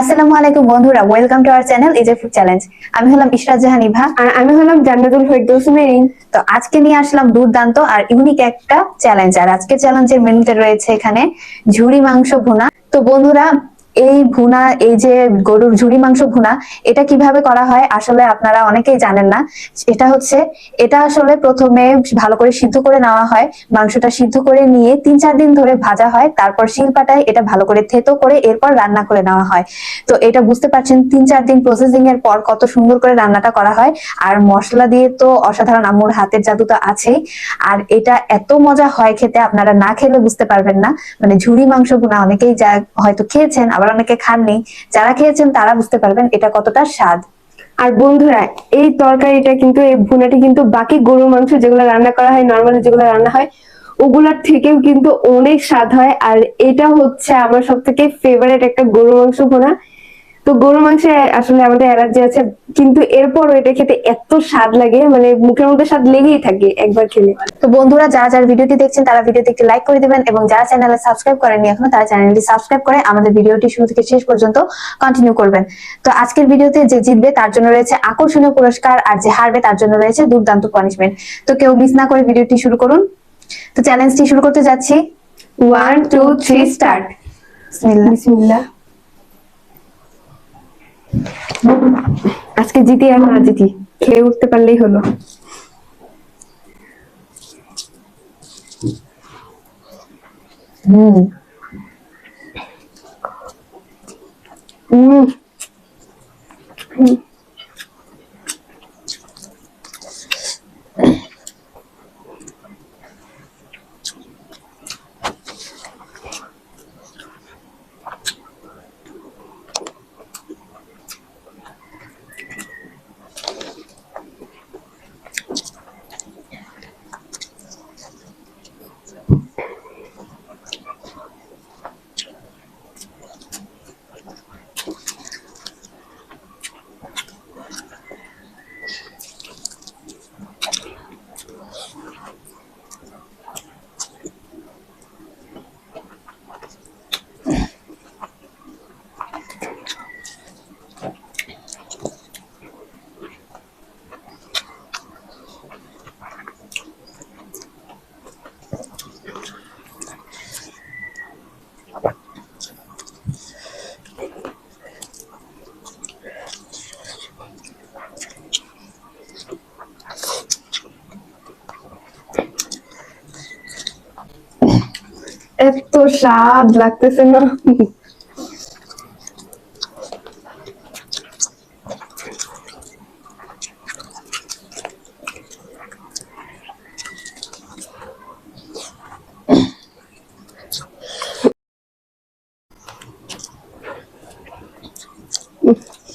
আসসালামু আলাইকুম বন্ধুরা ওয়েলকাম টু আওয়ার চ্যানেল ইজে ফুড চ্যালেঞ্জ আমি হলাম ইশরাত জাহান ইভা। আর আমি হলাম জান্নাতুল ফেরদৌস মেরিন। তো আজকে নিয়ে আসলাম দুর্দান্ত আর ইউনিক একটা চ্যালেঞ্জ আর আজকে চ্যালেঞ্জের মেনুতে রয়েছে এখানে ঝুড়ি মাংস ভুনা। তো বন্ধুরা এই ভুনা, এই যে গরুর ঝুড়ি মাংস ভুনা, এটা কীভাবে করা হয় আসলে আপনারা অনেকেই জানেন না। এটা হচ্ছে, এটা আসলে প্রথমে ভালো করে সিদ্ধ করে নেওয়া হয়, মাংসটা সিদ্ধ করে নিয়ে তিন চার দিন ধরে ভাজা হয়, তারপর শিলপাটায় এটা ভালো করে থেতো করে এরপর রান্না করে নেওয়া হয়। তো এটা বুঝতে পারছেন, তিন চার দিন প্রসেসিং এর পর কত সুন্দর করে রান্নাটা করা হয়। আর মশলা দিয়ে তো অসাধারণ আম্মুর হাতের জাদু তো আছেই। আর এটা এত মজা হয় খেতে, আপনারা না খেলে বুঝতে পারবেন না। মানে ঝুড়ি মাংস গুনা অনেকেই যা হয়তো খেয়েছেন, আবার অনেকে খাননি, যারা খেয়েছেন তারা বুঝতে পারবেন এটা কতটা স্বাদ। আর বন্ধুরা, এই তরকারিটা কিন্তু, এই ভুনাটি কিন্তু বাকি গরুর মাংস যেগুলো রান্না করা হয় নর্মালি যেগুলো রান্না হয়, ওগুলার থেকেও কিন্তু অনেক স্বাদ হয়। আর এটা হচ্ছে আমার সব থেকে ফেভারেট একটা গরুর মাংস ভুনা। তো গরুর মাংসে আসলে আমাদের অ্যালার্জি আছে কিন্তু এরপরও এটা খেতে এত স্বাদ লাগে মানে মুখের মধ্যে স্বাদ লেগেই থাকে একবার খেলে। তো বন্ধুরা যারা যারা ভিডিওটি দেখছেন তারা ভিডিওতে একটি লাইক করে দিবেন এবং যারা চ্যানেলে সাবস্ক্রাইব করেনি এখনও তারা চ্যানেলটি সাবস্ক্রাইব করে আমাদের ভিডিওটি শুরু থেকে শেষ পর্যন্ত কন্টিনিউ করবেন। তো আজকের ভিডিওতে যে জিতবে তার জন্য রয়েছে আকর্ষণীয় পুরস্কার আর যে হারবে তার জন্য রয়েছে দুর্দান্ত পানিশমেন্ট তো কেউ মিস না করে ভিডিওটি শুরু করুন। তো চ্যালেঞ্জটি শুরু করতে যাচ্ছি। ওয়ান টু থ্রি স্টার্ট বিসমিল্লাহ। বিসমিল্লাহ আজকে জিতি আর না জিতি খেয়ে উঠতে পারলেই হলো। হুম। উম। এত স্বাদ লাগতেছে না Mm-hmm.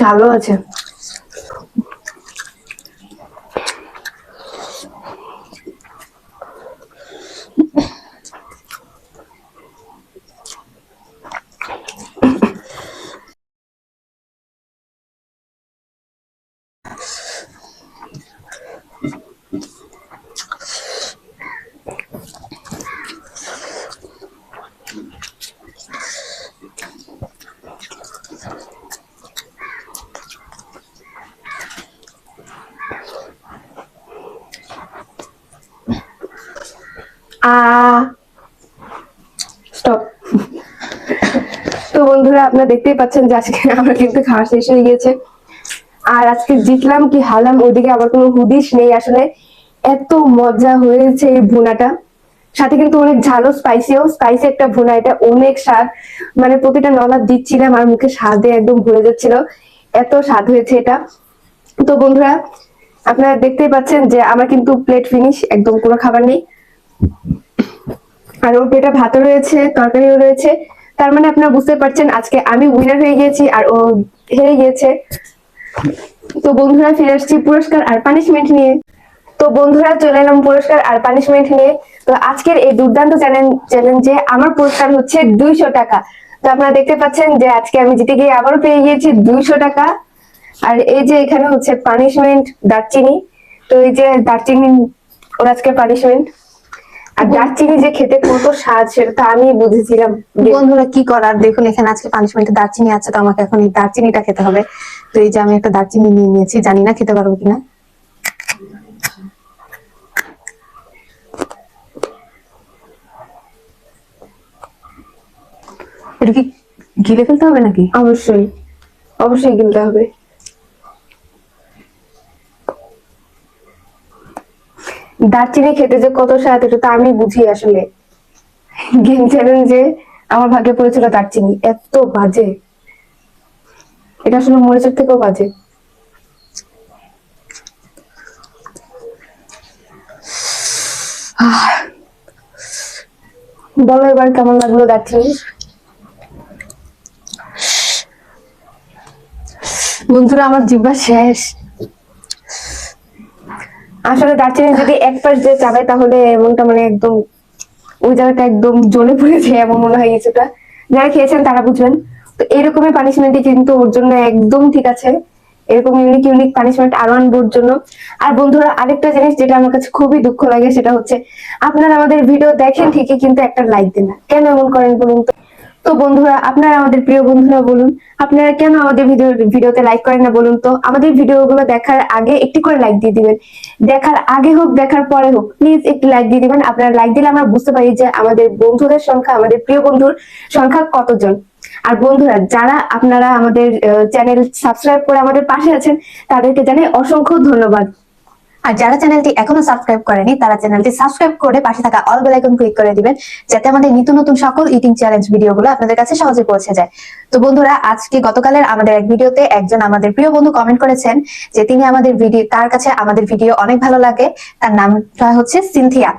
ঝালও আছে আ স্টপ তো বন্ধুরা, আপনারা দেখতেই পাচ্ছেন যে আজকে আমার কিন্তু খাওয়া শেষ হয়ে গিয়েছে। আর আজকে জিতলাম কি হারলাম ওইদিকে আমার কোনো হুদিস নেই আসলে। এত মজা হয়েছে এই ভুনাটা। সাথে কিন্তু অনেক ঝালও স্পাইসিও স্পাইসি একটা ভুনা এটা, অনেক স্বাদ। মানে প্রতিটা নলা দিচ্ছিলাম আর মুখে স্বাদে একদম ভরে যাচ্ছিল। এত স্বাদ হয়েছে এটা। তো বন্ধুরা, আপনারা দেখতেই পাচ্ছেন যে আমার কিন্তু প্লেট ফিনিশ একদম কোনো খাবার নেই। আর ওর পেটে ভাতও রয়েছে, তরকারিও রয়েছে। তার মানে আপনারা বুঝতে পারছেন আজকে আমি উইনার হয়ে গিয়েছি আর ও হেরে গিয়েছে। তো বন্ধুরা ফিরে আসছি পুরস্কার আর পানিশমেন্ট নিয়ে। তো বন্ধুরা চলে এলাম পুরস্কার আর পানিশমেন্ট নিয়ে। তো আজকের এই দুর্দান্ত চ্যালেঞ্জে আমার পুরস্কার হচ্ছে দুইশো টাকা। তো আপনারা দেখতে পাচ্ছেন যে আজকে আমি জিতে গিয়ে আবারও পেয়ে গিয়েছি দুইশো টাকা। আর এই যে এখানে হচ্ছে পানিশমেন্ট দারচিনি। তো এই যে দারচিনি, ওর আজকে পানিশমেন্ট আর দারচিনি যে খেতে কত স্বাদ সেটা তো আমি বুঝেছিলাম। বন্ধুরা কি করার? দেখুন এখানে আজকে পানিশমেন্টে দারচিনি আছে তো আমাকে এখন এই দারচিনিটা খেতে হবে। তো এই যে আমি একটা দারচিনি নিয়ে নিয়েছি জানি না খেতে পারব কিনা। এটা কি গিলে ফেলতে হবে নাকি? অবশ্যই। অবশ্যই গিলতে হবে। দারচিনি খেতে যে কত স্বাদ, এটা তো আমি বুঝি আসলে। গেম চ্যালেঞ্জে আমার ভাগ্যে পড়েছিল দারচিনি, এত বাজে। এটা আসলে মরিচের থেকেও বাজে। বলো এবার কেমন লাগল দারচিনি? বন্ধুরা, আমার জিব্বা শেষ। আসলে দারচিনি যদি এক পাশ দিয়ে চাবায় তাহলে এমনটা মানে একদম ওই জায়গাটা একদম জ্বলে পড়েছে এমন মনে হয় কিছুটা। যারা খেয়েছেন তারা বুঝবেন। তো এরকমই পানিশমেন্টই কিন্তু ওর জন্য একদম ঠিক আছে। এরকম ইউনিক ইউনিক পানিশমেন্ট আরও আনব ওর জন্য। আর বন্ধুরা, আরেকটা জিনিস যেটা আমার কাছে খুবই দুঃখ লাগে সেটা হচ্ছে, আপনারা আমাদের ভিডিও দেখেন ঠিকই কিন্তু একটা লাইক দেন না। কেন এমন করেন বলুন তো? তো বন্ধুরা, আপনারা আমাদের প্রিয় বন্ধুরা বলুন, আপনারা কেন আমাদের ভিডিও, ভিডিওতে লাইক করেন না বলুন তো? আমাদের ভিডিওগুলো দেখার আগে একটি করে লাইক দিয়ে দিবেন। দেখার আগে হোক, দেখার পরে হোক প্লিজ একটু লাইক দিয়ে দিবেন। আপনারা লাইক দিলে আমরা বুঝতে পারি যে আমাদের বন্ধুদের সংখ্যা, আমাদের প্রিয় বন্ধুর সংখ্যা কতজন। আর বন্ধুরা, যারা আপনারা আমাদের চ্যানেল সাবস্ক্রাইব করে আমাদের পাশে আছেন, তাদেরকে জানাই অসংখ্য ধন্যবাদ। আর যারা চ্যানেলটি এখনও সাবস্ক্রাইব করেনি, তারা চ্যানেলটি সাবস্ক্রাইব করে পাশে থাকা অল বেল আইকন ক্লিক করে দিবেন, যাতে আমাদের নিত্য নতুন সকল ইটিং চ্যালেঞ্জ ভিডিওগুলো আপনাদের কাছে সহজে পৌঁছে যায়। তো বন্ধুরা, আজকে গতকালের আমাদের এক ভিডিওতে একজন আমাদের প্রিয় বন্ধু কমেন্ট করেছেন যে তিনি আমাদের ভিডিও তার কাছে আমাদের ভিডিও অনেক ভালো লাগে। তার নামটা হচ্ছে সিনথিয়া।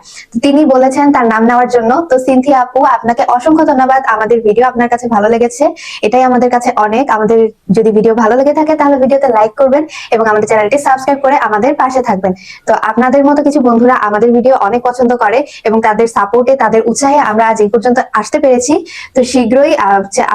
তিনি বলেছেন তার নাম নেওয়ার জন্য, তো সিনথিয়া আপু, আপনাকে অসংখ্য ধন্যবাদ। আমাদের ভিডিও আপনার কাছে ভালো লেগেছে। এটাই আমাদের কাছে অনেক। আমাদের যদি ভিডিও ভালো লেগে থাকে, তাহলে ভিডিওতে লাইক করবেন এবং আমাদের চ্যানেলটি সাবস্ক্রাইব করে আমাদের পাশে থাকবেন। তো আপনাদের মতো কিছু বন্ধুরা আমাদের ভিডিও অনেক পছন্দ করে এবং তাদের সাপোর্টে তাদের উৎসাহে আমরা আজ এই পর্যন্ত আসতে পেরেছি। তো শীঘ্রই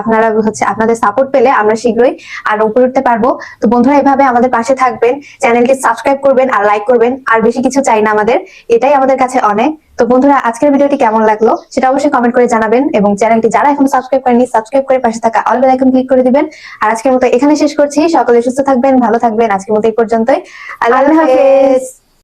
আপনারা হচ্ছে আপনাদের সাপোর্ট পেলে আমরা শীঘ্রই আর উপরে উঠতে পারব। তো বন্ধুরা, এভাবে আমাদের পাশে থাকবেন চ্যানেলটি সাবস্ক্রাইব করবেন আর লাইক করবেন, আর বেশি কিছু চাই না আমাদের। এটাই আমাদের কাছে অনেক। তো বন্ধুরা, আজকের ভিডিওটি কেমন লাগল সেটা অবশ্যই কমেন্ট করে জানাবেন এবং চ্যানেলটি যারা এখন সাবস্ক্রাইব করেনি সাবস্ক্রাইব করে পাশে থাকা অল বেল আইকন ক্লিক করে দিবেন। আর আজকের মতো এখানে শেষ করছি। সকলে সুস্থ থাকবেন, ভালো থাকবেন। আজকের মতো এই পর্যন্তই। আল্লাহ হাফেজ।